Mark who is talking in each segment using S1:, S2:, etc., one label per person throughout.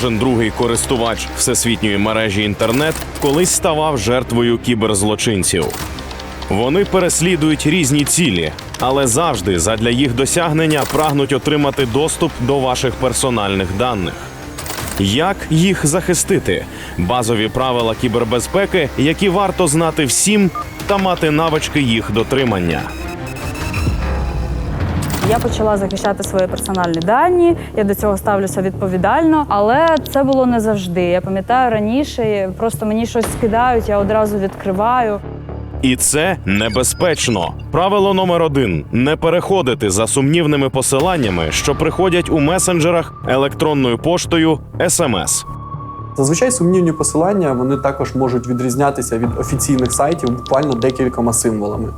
S1: Кожен другий користувач всесвітньої мережі інтернет колись ставав жертвою кіберзлочинців. Вони переслідують різні цілі, але завжди задля їх досягнення прагнуть отримати доступ до ваших персональних даних. Як їх захистити? Базові правила кібербезпеки, які варто знати всім та мати навички їх дотримання.
S2: Я почала захищати свої персональні дані. Я до цього ставлюся відповідально, але це було не завжди. Я пам'ятаю раніше, просто мені щось скидають, я одразу відкриваю.
S1: І це небезпечно. Правило номер один: не переходити за сумнівними посиланнями, що приходять у месенджерах, електронною поштою, смс.
S3: Зазвичай сумнівні посилання вони також можуть відрізнятися від офіційних сайтів буквально декількома символами.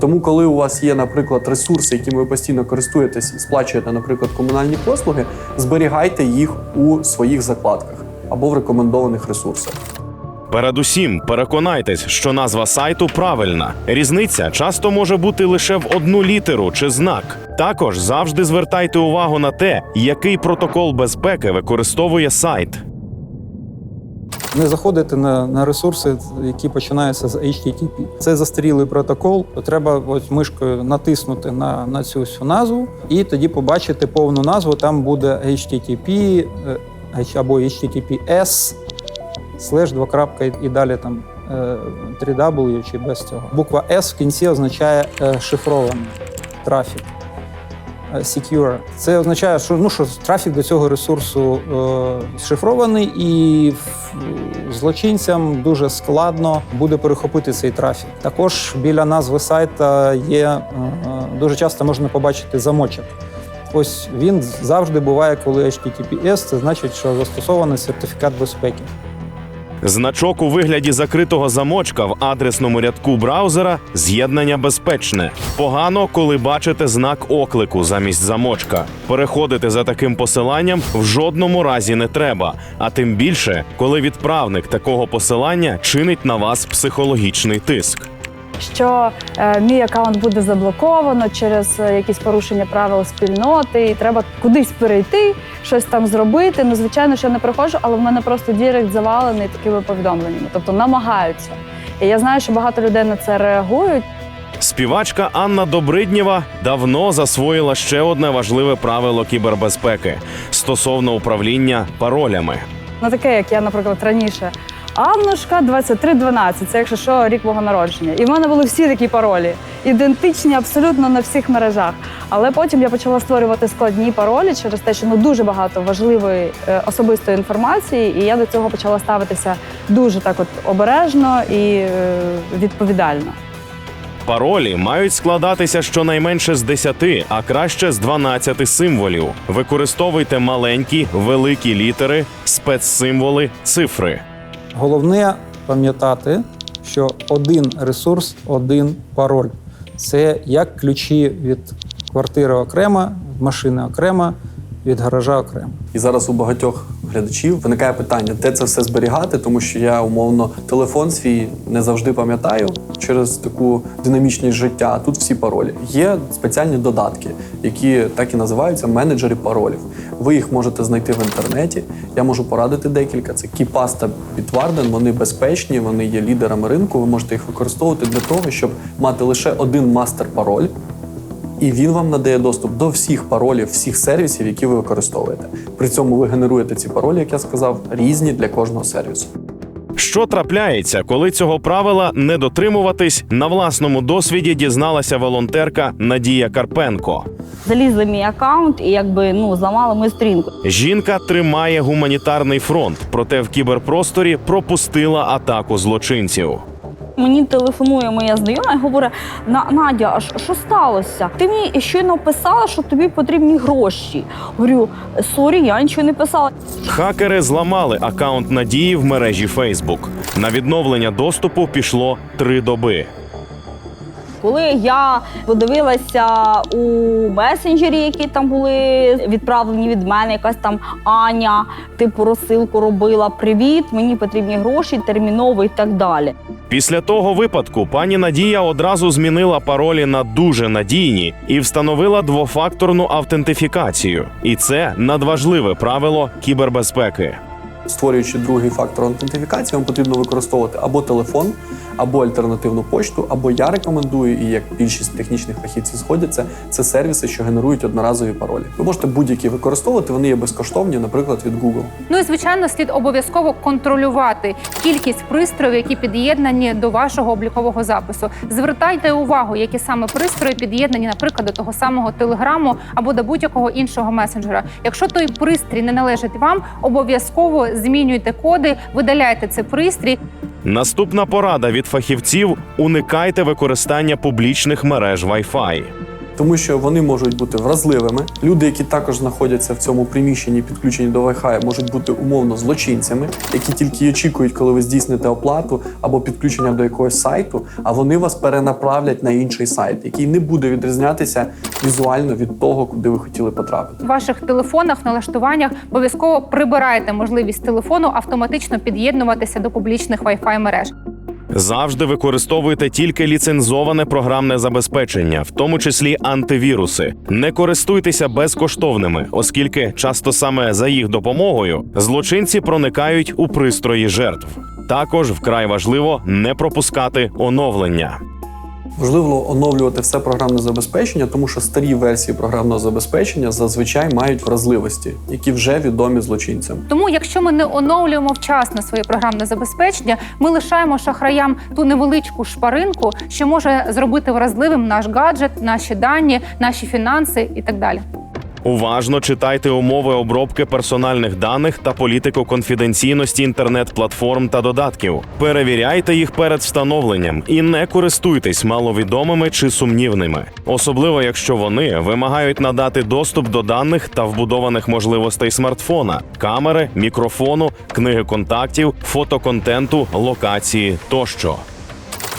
S3: Тому, коли у вас є, наприклад, ресурси, якими ви постійно користуєтесь і сплачуєте, наприклад, комунальні послуги, зберігайте їх у своїх закладках або в рекомендованих ресурсах.
S1: Передусім, переконайтесь, що назва сайту правильна. Різниця часто може бути лише в одну літеру чи знак. Також завжди звертайте увагу на те, який протокол безпеки використовує сайт.
S4: Не заходити на, на ресурси, які починаються з HTTP. Це застарілий протокол. Треба ось мишкою натиснути на, на цю всю назву, і тоді побачити повну назву. Там буде HTTP е, або HTTPS, слеш, двокрапка і- і далі там е, 3W чи без цього. Буква S в кінці означає е, шифрований трафік. Е, Secure. Це означає, що ну що трафік до цього ресурсу е, шифрований, і в- злочинцям дуже складно буде перехопити цей трафік. Також біля назви сайта є е, е, дуже часто можна побачити замочок. Ось він завжди буває, коли HTTPS, це значить, що застосований сертифікат безпеки.
S1: Значок у вигляді закритого замочка в адресному рядку браузера з'єднання безпечне. Погано, коли бачите знак оклику замість замочка. Переходити за таким посиланням в жодному разі не треба, а тим більше, коли відправник такого посилання чинить на вас психологічний тиск.
S2: Що е, мій аккаунт буде заблоковано через е, якісь порушення правил спільноти, і треба кудись перейти, щось там зробити. Ну, звичайно, що я не приходжу, але в мене просто дірект завалений такими повідомленнями, тобто намагаються. І я знаю, що багато людей на це реагують.
S1: Співачка Анна Добриднєва давно засвоїла ще одне важливе правило кібербезпеки стосовно управління паролями.
S2: Не таке, як я, наприклад, раніше. Аннушка 2312, це якщо що, рік мого народження. І в мене були всі такі паролі, ідентичні абсолютно на всіх мережах. Але потім я почала створювати складні паролі через те, що ну дуже багато важливої е, особистої інформації, і я до цього почала ставитися дуже так от обережно і е, відповідально.
S1: Паролі мають складатися щонайменше з 10, а краще з 12 символів. Використовуйте маленькі, великі літери, спецсимволи, цифри.
S4: Головне пам'ятати, що один ресурс, один пароль. Це як ключі від квартири окремо, машини окремо, від гаража окремо.
S3: І зараз у багатьох глядачів виникає питання, де це все зберігати, тому що я умовно телефон свій не завжди пам'ятаю через таку динамічність життя. Тут всі паролі. Є спеціальні додатки, які так і називаються менеджери паролів. Ви їх можете знайти в інтернеті. Я можу порадити декілька. Це KeePass та Bitwarden. Вони безпечні, вони є лідерами ринку. Ви можете їх використовувати для того, щоб мати лише один мастер-пароль. І він вам надає доступ до всіх паролів, всіх сервісів, які ви використовуєте. При цьому ви генеруєте ці паролі, як я сказав, різні для кожного сервісу.
S1: Що трапляється, коли цього правила не дотримуватись, на власному досвіді дізналася волонтерка Надія Карпенко.
S5: залізли мій аккаунт і якби ну зламали мою сторінку.
S1: Жінка тримає гуманітарний фронт, проте в кіберпросторі пропустила атаку злочинців.
S5: Мені телефонує моя знайома і говорить: «На- Надя, а що- сталося? Ти мені щойно писала, що тобі потрібні гроші. Говорю, сорі, я нічого не писала.
S1: Хакери зламали акаунт Надії в мережі Facebook. На відновлення доступу пішло три доби.
S5: Коли я подивилася у месенджері, які там були відправлені від мене, якась там Аня, типу розсилку робила Привіт, мені потрібні гроші, терміново і так далі.
S1: Після того випадку пані Надія одразу змінила паролі на дуже надійні і встановила двофакторну автентифікацію. І це надважливе правило кібербезпеки.
S3: Створюючи другий фактор аутентифікації, вам потрібно використовувати або телефон, або альтернативну почту, або я рекомендую, і як більшість технічних фахівців згодяться, це сервіси, що генерують одноразові паролі. Ви можете будь-які використовувати, вони є безкоштовні, наприклад, від Google.
S6: Ну і звичайно, слід обов'язково контролювати кількість пристроїв, які під'єднані до вашого облікового запису. Звертайте увагу, які саме пристрої під'єднані, наприклад, до того самого телеграму або до будь-якого іншого месенджера. Якщо той пристрій не належить вам, обов'язково змінюйте коди, видаляйте цей пристрій.
S1: Наступна порада від фахівців: уникайте використання публічних мереж Wi-Fi.
S3: тому що вони можуть бути вразливими. Люди, які також знаходяться в цьому приміщенні, підключені до Wi-Fi, можуть бути умовно злочинцями, які тільки й очікують, коли ви здійсните оплату або підключення до якогось сайту, а вони вас перенаправлять на інший сайт, який не буде відрізнятися візуально від того, куди ви хотіли потрапити.
S6: В ваших телефонах, налаштуваннях обов'язково прибирайте можливість телефону автоматично під'єднуватися до публічних Wi-Fi мереж.
S1: Завжди використовуйте тільки ліцензоване програмне забезпечення, в тому числі антивіруси. Не користуйтеся безкоштовними, оскільки часто саме за їх допомогою злочинці проникають у пристрої жертв. Також вкрай важливо не пропускати оновлення.
S3: Важливо оновлювати все програмне забезпечення, тому що старі версії програмного забезпечення зазвичай мають вразливості, які вже відомі злочинцям.
S6: Тому, якщо ми не оновлюємо вчасно своє програмне забезпечення, ми лишаємо шахраям ту невеличку шпаринку, що може зробити вразливим наш гаджет, наші дані, наші фінанси і так далі.
S1: Уважно читайте умови обробки персональних даних та політику конфіденційності інтернет-платформ та додатків. Перевіряйте їх перед встановленням і не користуйтесь маловідомими чи сумнівними, особливо якщо вони вимагають надати доступ до даних та вбудованих можливостей смартфона, камери, мікрофону, книги контактів, фотоконтенту, локації тощо.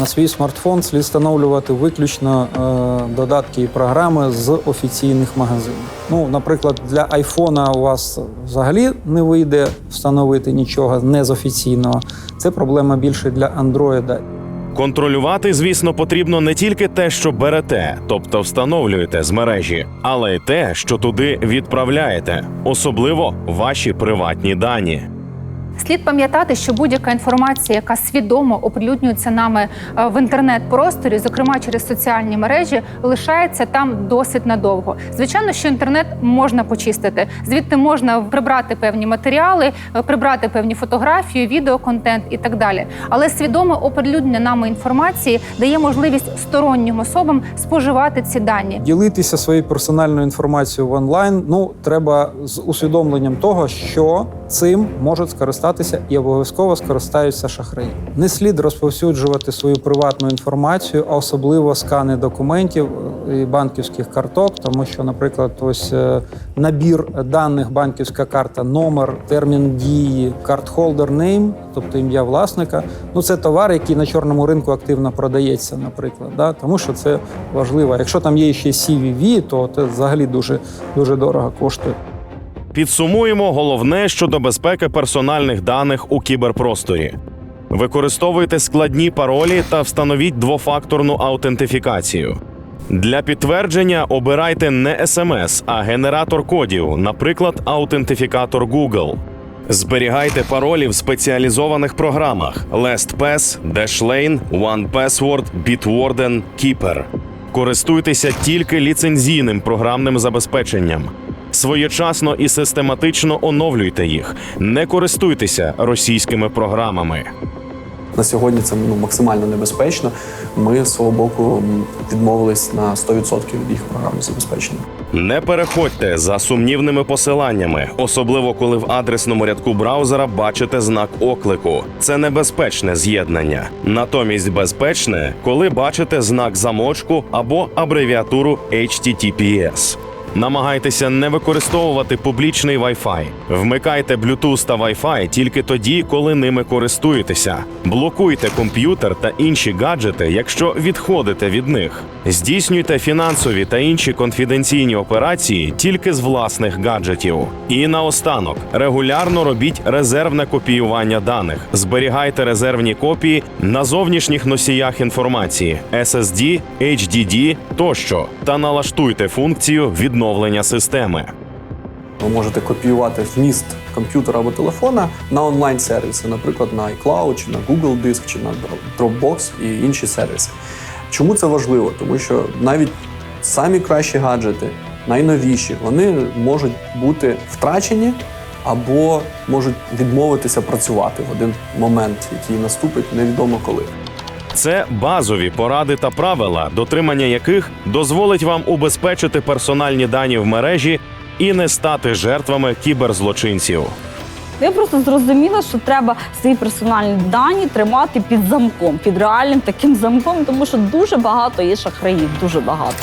S4: На свій смартфон слід встановлювати виключно е, додатки і програми з офіційних магазинів. Ну, наприклад, для айфона у вас взагалі не вийде встановити нічого не з офіційного. Це проблема більше для андроїда.
S1: Контролювати, звісно, потрібно не тільки те, що берете, тобто встановлюєте з мережі, але й те, що туди відправляєте, особливо ваші приватні дані.
S6: Слід пам'ятати, що будь-яка інформація, яка свідомо оприлюднюється нами е, в інтернет-просторі, зокрема через соціальні мережі, лишається там досить надовго. Звичайно, що інтернет можна почистити. Звідти можна прибрати певні матеріали, е, прибрати певні фотографії, відеоконтент і так далі. Але свідоме оприлюднення нами інформації дає можливість стороннім особам споживати ці дані.
S4: Ділитися своєю персональною інформацією в онлайн ну треба з усвідомленням того, що цим можуть скористатися і обов'язково скористаються шахраї. Не слід розповсюджувати свою приватну інформацію, а особливо скани документів е, і банківських карток, тому що, наприклад, ось е, набір даних банківська карта, номер, термін дії, картхолдер name, тобто ім'я власника. Ну це товар, який на чорному ринку активно продається, наприклад, да? тому що це важливо. Якщо там є ще CVV, то це взагалі дуже дуже дорого коштує.
S1: Підсумуємо головне щодо безпеки персональних даних у кіберпросторі. Використовуйте складні паролі та встановіть двофакторну аутентифікацію. Для підтвердження обирайте не SMS, а генератор кодів, наприклад, аутентифікатор Google. Зберігайте паролі в спеціалізованих програмах LastPass, Dashlane, OnePassword, Bitwarden, Keeper. Користуйтеся тільки ліцензійним програмним забезпеченням. Своєчасно і систематично оновлюйте їх. Не користуйтеся російськими програмами.
S3: На сьогодні це ну, максимально небезпечно. Ми з свого боку відмовились на 100% від їх програмного забезпечення.
S1: Не переходьте за сумнівними посиланнями, особливо коли в адресному рядку браузера бачите знак оклику. Це небезпечне з'єднання. Натомість безпечне, коли бачите знак замочку або абревіатуру HTTPS. Намагайтеся не використовувати публічний Wi-Fi. Вмикайте Bluetooth та Wi-Fi тільки тоді, коли ними користуєтеся. Блокуйте комп'ютер та інші гаджети, якщо відходите від них. Здійснюйте фінансові та інші конфіденційні операції тільки з власних гаджетів. І наостанок регулярно робіть резервне копіювання даних. Зберігайте резервні копії на зовнішніх носіях інформації SSD, HDD тощо та налаштуйте функцію відновлення системи.
S3: Ви можете копіювати вміст комп'ютера або телефона на онлайн-сервіси, наприклад, на iCloud, чи на Google Диск, чи на Dropbox і інші сервіси. Чому це важливо? Тому що навіть самі кращі гаджети, найновіші, вони можуть бути втрачені або можуть відмовитися працювати в один момент, який наступить невідомо коли.
S1: Це базові поради та правила, дотримання яких дозволить вам убезпечити персональні дані в мережі і не стати жертвами кіберзлочинців.
S5: Я просто зрозуміла, що треба свої персональні дані тримати під замком, під реальним таким замком, тому що дуже багато є шахраїв, дуже багато.